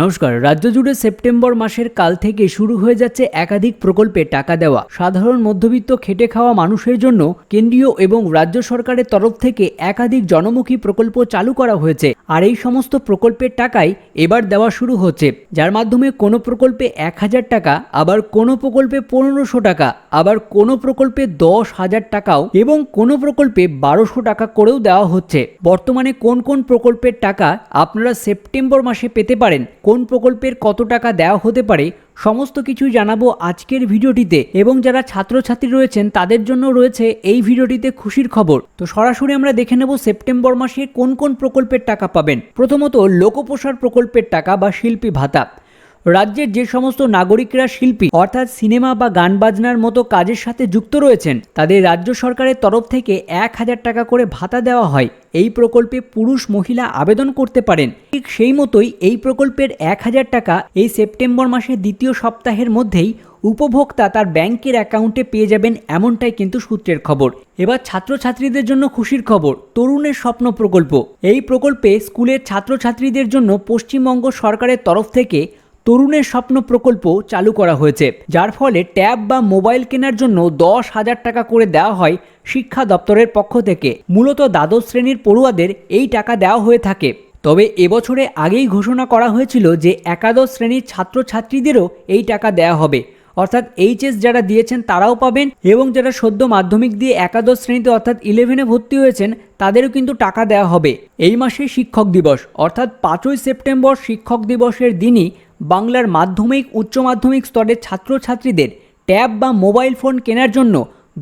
নমস্কার। রাজ্য জুড়ে সেপ্টেম্বর মাসের কাল থেকে শুরু হয়ে যাচ্ছে একাধিক প্রকল্পে টাকা দেওয়া। সাধারণ মধ্যবিত্ত খেটে খাওয়া মানুষের জন্য কেন্দ্রীয় এবং রাজ্য সরকারের তরফ থেকে একাধিক জনমুখী প্রকল্প চালু করা হয়েছে। আর এই সমস্ত প্রকল্পের টাকাই এবার দেওয়া শুরু হচ্ছে। যার মাধ্যমে কোনো প্রকল্পে এক হাজার টাকা, আবার কোনো প্রকল্পে পনেরোশো টাকা, আবার কোনো প্রকল্পে দশ হাজার টাকাও এবং কোনো প্রকল্পে বারোশো টাকা করেও দেওয়া হচ্ছে। বর্তমানে কোন কোন প্রকল্পের টাকা আপনারা সেপ্টেম্বর মাসে পেতে পারেন কোন প্রকল্পের কত টাকা দেওয়া হতে পারে, সমস্ত কিছু জানাব আজকের ভিডিওটিতে। এবং যারা ছাত্রছাত্রী রয়েছেন, তাদের জন্য রয়েছে এই ভিডিওটিতে খুশির খবর। তো সরাসরি আমরা দেখে নেব সেপ্টেম্বর মাসে কোন কোন প্রকল্পের টাকা পাবেন। প্রথমত লোকপ্রসার প্রকল্পের টাকা বা শিল্পী ভাতা। রাজ্যের যে সমস্ত নাগরিকরা শিল্পী, অর্থাৎ সিনেমা বা গান বাজনার মতো কাজের সাথে যুক্ত রয়েছেন, তাদের রাজ্য সরকারের তরফ থেকে এক হাজার টাকা করে ভাতা দেওয়া হয়। এই প্রকল্পে পুরুষ মহিলা আবেদন করতে পারেন। ঠিক সেই মতোই এই প্রকল্পের এক হাজার টাকা এই সেপ্টেম্বর মাসের দ্বিতীয় সপ্তাহের মধ্যেই উপভোক্তা তার ব্যাংকের অ্যাকাউন্টে পেয়ে যাবেন এমনটাই কিন্তু সূত্রের খবর। এবার ছাত্রছাত্রীদের জন্য খুশির খবর, তরুণের স্বপ্ন প্রকল্প। এই প্রকল্পে স্কুলের ছাত্রছাত্রীদের জন্য পশ্চিমবঙ্গ সরকারের তরফ থেকে তরুণের স্বপ্ন প্রকল্প চালু করা হয়েছে, যার ফলে ট্যাব বা মোবাইল কেনার জন্য দশ হাজার টাকা করে দেওয়া হয় শিক্ষা দপ্তরের পক্ষ থেকে। মূলত দ্বাদশ শ্রেণির পড়ুয়াদের এই টাকা দেওয়া হয়ে থাকে। তবে এবছরে আগেই ঘোষণা করা হয়েছিল যে একাদশ শ্রেণির ছাত্রছাত্রীদেরও এই টাকা দেওয়া হবে। অর্থাৎ এইচএস যারা দিয়েছেন তারাও পাবেন এবং যারা সদ্য মাধ্যমিক দিয়ে একাদশ শ্রেণীতে অর্থাৎ ইলেভেনে ভর্তি হয়েছেন, তাদেরও কিন্তু টাকা দেওয়া হবে। এই মাসে শিক্ষক দিবস, অর্থাৎ পাঁচই সেপ্টেম্বর শিক্ষক দিবসের দিনই বাংলার মাধ্যমিক, উচ্চ মাধ্যমিক স্তরের ছাত্রছাত্রীদের ট্যাব বা মোবাইল ফোন কেনার জন্য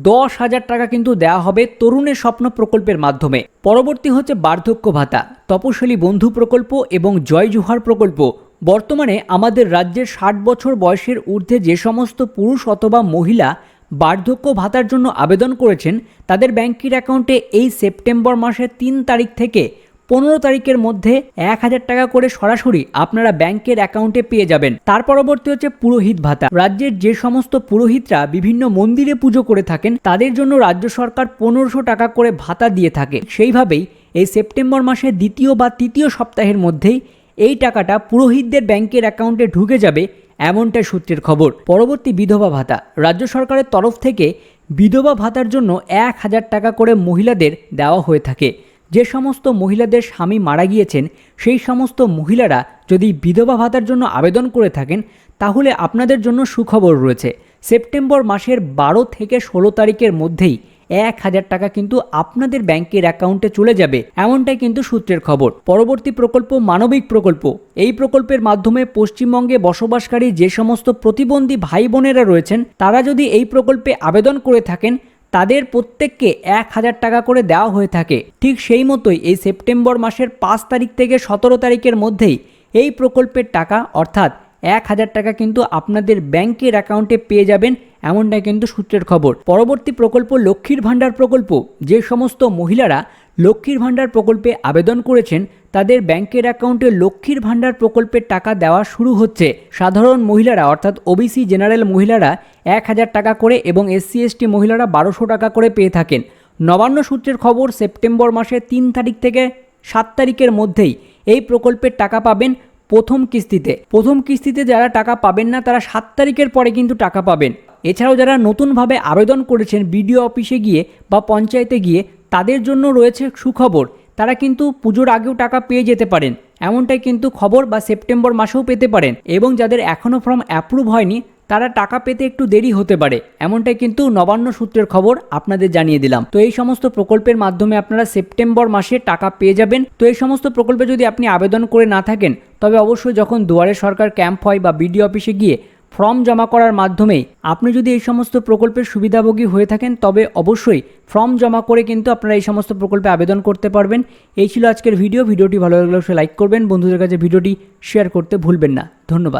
দশ হাজার টাকা কিন্তু দেওয়া হবে তরুণের স্বপ্ন প্রকল্পের মাধ্যমে। পরবর্তী হচ্ছে বার্ধক্য ভাতা, তপশালী বন্ধু প্রকল্প এবং জয় জুহার প্রকল্প। বর্তমানে আমাদের রাজ্যের ষাট বছর বয়সের ঊর্ধ্বে যে সমস্ত পুরুষ অথবা মহিলা বার্ধক্য ভাতার জন্য আবেদন করেছেন, তাদের ব্যাংকের অ্যাকাউন্টে এই সেপ্টেম্বর মাসের তিন তারিখ থেকে পনেরো তারিখের মধ্যে এক হাজার টাকা করে সরাসরি আপনারা ব্যাংকের অ্যাকাউন্টে পেয়ে যাবেন। তার পরবর্তী হচ্ছে পুরোহিত ভাতা। রাজ্যের যে সমস্ত পুরোহিতরা বিভিন্ন মন্দিরে পুজো করে থাকেন, তাদের জন্য রাজ্য সরকার পনেরোশো টাকা করে ভাতা দিয়ে থাকে। সেইভাবেই এই সেপ্টেম্বর মাসের দ্বিতীয় বা তৃতীয় সপ্তাহের মধ্যেই এই টাকাটা পুরোহিতদের ব্যাংকের অ্যাকাউন্টে ঢুকে যাবে এমনটাই সূত্রের খবর। পরবর্তী বিধবা ভাতা। রাজ্য সরকারের তরফ থেকে বিধবা ভাতার জন্য এক হাজার টাকা করে মহিলাদের দেওয়া হয়ে থাকে। যে সমস্ত মহিলাদের স্বামী মারা গিয়েছেন, সেই সমস্ত মহিলারা যদি বিধবা ভাতার জন্য আবেদন করে থাকেন, তাহলে আপনাদের জন্য সুখবর রয়েছে। সেপ্টেম্বর মাসের বারো থেকে ষোলো তারিখের মধ্যেই এক হাজার টাকা কিন্তু আপনাদের ব্যাংকের অ্যাকাউন্টে চলে যাবে, এমনটাই কিন্তু সূত্রের খবর। পরবর্তী প্রকল্প মানবিক প্রকল্প। এই প্রকল্পের মাধ্যমে পশ্চিমবঙ্গে বসবাসকারী যে সমস্ত প্রতিবন্ধী ভাই বোনেরা রয়েছেন, তারা যদি এই প্রকল্পে আবেদন করে থাকেন তাদের প্রত্যেককে এক হাজার টাকা করে দেওয়া হয়ে থাকে। ঠিক সেই মতোই এই সেপ্টেম্বর মাসের পাঁচ তারিখ থেকে সতেরো তারিখের মধ্যেই এই প্রকল্পের টাকা, অর্থাৎ এক হাজার টাকা কিন্তু আপনাদের ব্যাংকের অ্যাকাউন্টে পেয়ে যাবেন, এমনটাই কিন্তু সূত্রের খবর। পরবর্তী প্রকল্প লক্ষ্মীর ভাণ্ডার প্রকল্প। যে সমস্ত মহিলারা লক্ষ্মীর ভাণ্ডার প্রকল্পে আবেদন করেছেন, তাদের ব্যাংকের অ্যাকাউন্টে লক্ষ্মীর ভাণ্ডার প্রকল্পের টাকা দেওয়া শুরু হচ্ছে। সাধারণ মহিলারা, অর্থাৎ ওবিসি জেনারেল মহিলারা এক হাজার টাকা করে এবং এসসি এসটি মহিলারা বারোশো টাকা করে পেয়ে থাকেন। নবান্ন সূত্রের খবর, সেপ্টেম্বর মাসের তিন তারিখ থেকে সাত তারিখের মধ্যেই এই প্রকল্পের টাকা পাবেন প্রথম কিস্তিতে। প্রথম কিস্তিতে যারা টাকা পাবেন না, তারা সাত তারিখের পরে কিন্তু টাকা পাবেন। এছাড়াও যারা নতুনভাবে আবেদন করেছেন বিডিও অফিসে গিয়ে বা পঞ্চায়েতে গিয়ে, তাদের জন্য রয়েছে সুখবর। তারা কিন্তু পুজোর আগেও টাকা পেয়ে যেতে পারেন। এমনটাই কিন্তু খবর বা সেপ্টেম্বর মাসেও পেতে পারেন। এবং যাদের এখনও ফর্ম অ্যাপ্রুভ হয়নি তারা টাকা পেতে একটু দেরি হতে পারে। এমনটাই কিন্তু নবান্ন সূত্রের খবর আপনাদের জানিয়ে দিলাম। তো এই সমস্ত প্রকল্পের মাধ্যমে আপনারা সেপ্টেম্বর মাসে টাকা পেয়ে যাবেন। তো এই সমস্ত প্রকল্পে যদি আপনি আবেদন করে না থাকেন, তবে অবশ্যই যখন দুয়ারে সরকার ক্যাম্প হয় বা বিডিও অফিসে গিয়ে ফর্ম জমা করার মাধ্যমেই আপনি যদি এই সমস্ত প্রকল্পের সুবিধাভোগী হয়ে থাকেন, তবে অবশ্যই ফর্ম জমা করে কিন্তু আপনারা এই সমস্ত প্রকল্পে আবেদন করতে পারবেন। এই ছিল আজকের ভিডিও। ভিডিওটি ভালো লাগলে লাইক করবেন। বন্ধুদের কাছে ভিডিওটি শেয়ার করতে ভুলবেন না। ধন্যবাদ।